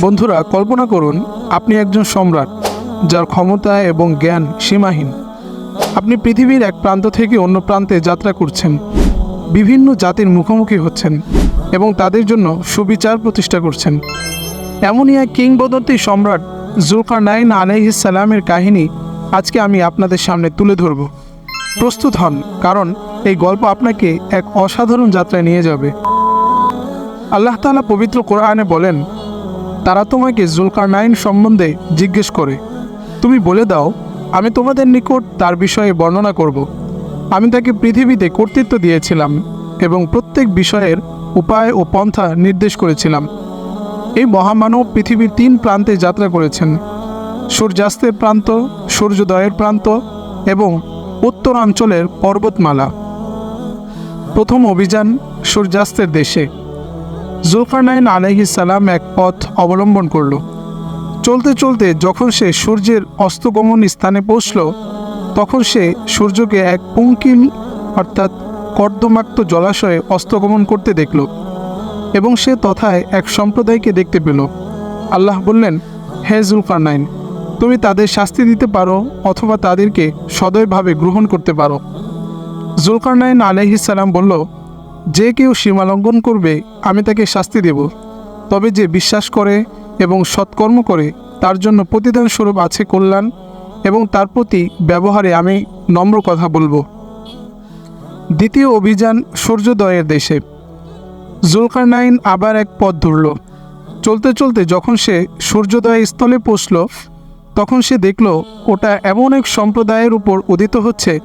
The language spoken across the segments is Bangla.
বন্ধুরা, কল্পনা করুন, আপনি একজন সম্রাট, যার ক্ষমতা এবং জ্ঞান সীমাহীন। আপনি পৃথিবীর এক প্রান্ত থেকে অন্য প্রান্তে যাত্রা করছেন। বিভিন্ন জাতির মুখোমুখি হচ্ছেন এবং তাদের জন্য সুবিচার প্রতিষ্ঠা করছেন। এমনই এক কিংবদন্তি সম্রাট জুলকার নাইন আলহিসাল্লামের কাহিনী আজকে আমি আপনাদের সামনে তুলে ধরব। প্রস্তুত হন, কারণ এই গল্প আপনাকে এক অসাধারণ যাত্রায় নিয়ে যাবে। আল্লাহ তাআলা পবিত্র কোরআনে বলেন তারা তোমাকে জুলকার নাইন সম্বন্ধে জিজ্ঞেস করে। তুমি বলে দাও, আমি তোমাদের নিকট তার বিষয়ে বর্ণনা করব। আমি তাকে পৃথিবীতে কর্তৃত্ব দিয়েছিলাম এবং প্রত্যেক বিষয়ের উপায় ও পন্থা নির্দেশ করেছিলাম। এই মহামানব পৃথিবীর তিন প্রান্তে যাত্রা করেছেন। সূর্যাস্তের প্রান্ত, সূর্যোদয়ের প্রান্ত এবং উত্তরাঞ্চলের পর্বতমালা। প্রথম অভিযান সূর্যাস্তের দেশে। জুলকারনাইন সালাম এক পথ অবলম্বন করল। চলতে চলতে যখন সে সূর্যের অস্তগমন স্থানে পৌঁছল, তখন সে সূর্যকে এক পঙ্কিল অর্থাৎ কর্দমাক্ত জলাশয়ে অস্তগমন করতে দেখল এবং সে তথায় এক সম্প্রদায়কে দেখতে পেল। আল্লাহ বললেন, হে জুলকারনাইন তুমি তাদের শাস্তি দিতে পারো অথবা তাদেরকে সদয়ভাবে গ্রহণ করতে পারো। জুলকারনাইন আলহিসাল্লাম বলল যে কেউ সীমালঙ্ঘন করবে, আমি তাকে শাস্তি দেব। তবে যে বিশ্বাস করে এবং সৎকর্ম করে, তার জন্য প্রতিদান স্বরূপ আছে কল্যাণ এবং তার প্রতি ব্যবহারে আমি নম্র কথা বলব। দ্বিতীয় অভিযান সূর্যোদয়ের দেশে। জুলকারনাইন আবার এক পথ ধরল। চলতে চলতে যখন সে সূর্যোদয় স্থলে পৌঁছল, তখন সে দেখল, ওটা এমন এক সম্প্রদায়ের উপর উদিত হচ্ছে,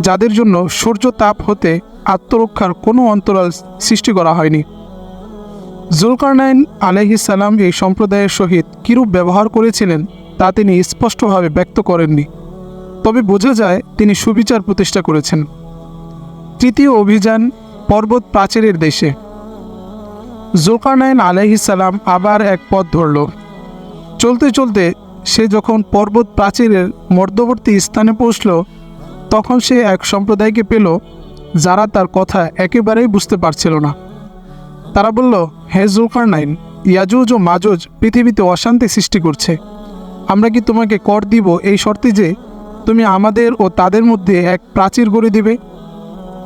যাদের জন্য সূর্য তাপ হতে আত্মরক্ষার কোনো অন্তরাল সৃষ্টি করা হয়নি। জুলকারনাইন আলহিসাল্লাম এই সম্প্রদায়ের সহিত কিরূপ ব্যবহার করেছিলেন তা তিনি স্পষ্টভাবে ব্যক্ত করেননি। তবে বোঝা যায় তিনি সুবিচার প্রতিষ্ঠা করেছেন। তৃতীয় অভিযান পর্বত প্রাচীরের দেশে। জুলকারনাইন আলহিসাল্লাম আবার এক পথ ধরল। চলতে চলতে সে যখন পর্বত প্রাচীরের মধ্যবর্তী স্থানে পৌঁছল, তখন সে এক সম্প্রদায়কে পেল যারা তার কথা একেবারেই বুঝতে পারছিল না। তারা বলল, হে জুলকারনাইন, ইয়াজুজ ও মাজুজ পৃথিবীতে অশান্তি সৃষ্টি করছে। আমরা কি তোমাকে কর দিব এই শর্তে যে তুমি আমাদের ও তাদের মধ্যে এক প্রাচীর গড়ে দিবে?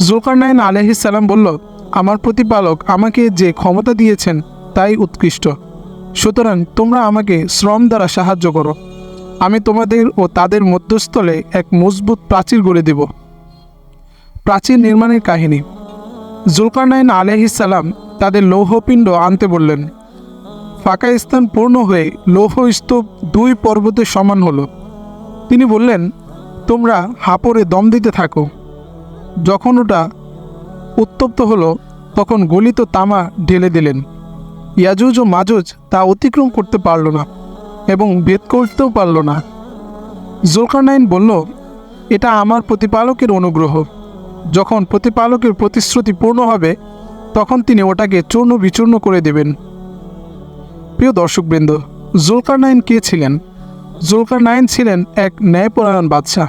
জুলকারনাইন আলহিসাল্লাম বলল, আমার প্রতিপালক আমাকে যে ক্ষমতা দিয়েছেন, তাই উৎকৃষ্ট। সুতরাং তোমরা আমাকে শ্রম দ্বারা সাহায্য করো। আমি তোমাদের ও তাদের মধ্যস্থলে এক মজবুত প্রাচীর গড়ে দেব। প্রাচীর নির্মাণের কাহিনী। জুলকারনাইন আলহিসাল্লাম তাদের লৌহপিণ্ড আনতে বললেন, ফাঁকা স্থান পূর্ণ হয়ে লৌহ স্তূপ দুই পর্বতের সমান হলো। তিনি বললেন, তোমরা হাপড়ে দম দিতে থাকো। যখন ওটা উত্তপ্ত হলো, তখন গলিত তামা ঢেলে দিলেন। ইয়াজুজ ও মাজুজ তা অতিক্রম করতে পারল না এবং ভেদ করতেও পারল না। জুলকারনাইন বলল, এটা আমার প্রতিপালকের অনুগ্রহ। যখন প্রতিপালকের প্রতিশ্রুতি পূর্ণ হবে, তখন তিনি ওটাকে চূর্ণ বিচূর্ণ করে দেবেন। প্রিয় দর্শকবৃন্দ, জুলকারনাইন কে ছিলেন? জুলকারনাইন ছিলেন এক ন্যায়পরায়ণ বাদশাহ,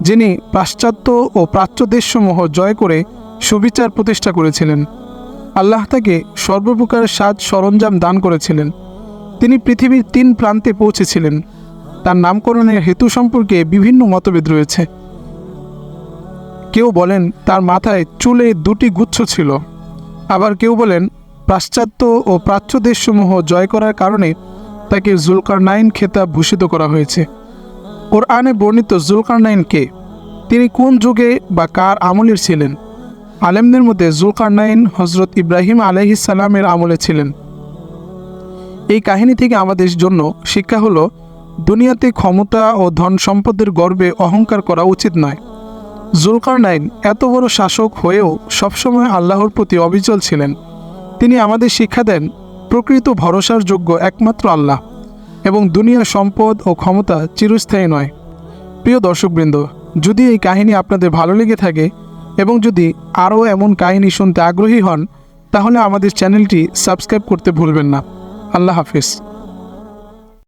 যিনি পাশ্চাত্য ও প্রাচ্য দেশসমূহ জয় করে সুবিচার প্রতিষ্ঠা করেছিলেন। আল্লাহ তাকে সর্বপ্রকার সাজ সরঞ্জাম দান করেছিলেন। তিনি পৃথিবীর তিন প্রান্তে পৌঁছেছিলেন। তার নামকরণের হেতু সম্পর্কে বিভিন্ন মতভেদ রয়েছে। কেউ বলেন তার মাথায় চুলে দুটি গুচ্ছ ছিল। আবার কেউ বলেন পাশ্চাত্য ও প্রাচ্য দেশসমূহ জয় করার কারণে তাকে জুলকার নাইন খেতাব ভূষিত করা হয়েছে। ওর আনে বর্ণিত জুলকার নাইন কে? তিনি কোন যুগে বা কার আমলের ছিলেন? আলেমদের মধ্যে জুলকার নাইন হজরত ইব্রাহিম আলহিসাল্লামের আমলে ছিলেন। এই কাহিনী থেকে আমাদের জন্য শিক্ষা হলো, দুনিয়াতে ক্ষমতা ও ধন সম্পদের গর্বে অহংকার করা উচিত নয়। জুলকার নাইন এত বড় শাসক হয়েও সবসময় আল্লাহর প্রতি অবিচল ছিলেন। তিনি আমাদের শিক্ষা দেন, প্রকৃত ভরসার যোগ্য একমাত্র আল্লাহ এবং দুনিয়ার সম্পদ ও ক্ষমতা চিরস্থায়ী নয়। প্রিয় দর্শকবৃন্দ, যদি এই কাহিনী আপনাদের ভালো লেগে থাকে এবং যদি আরও এমন কাহিনী শুনতে আগ্রহী হন, তাহলে আমাদের চ্যানেলটি সাবস্ক্রাইব করতে ভুলবেন না। আল্লাহ হাফিজ।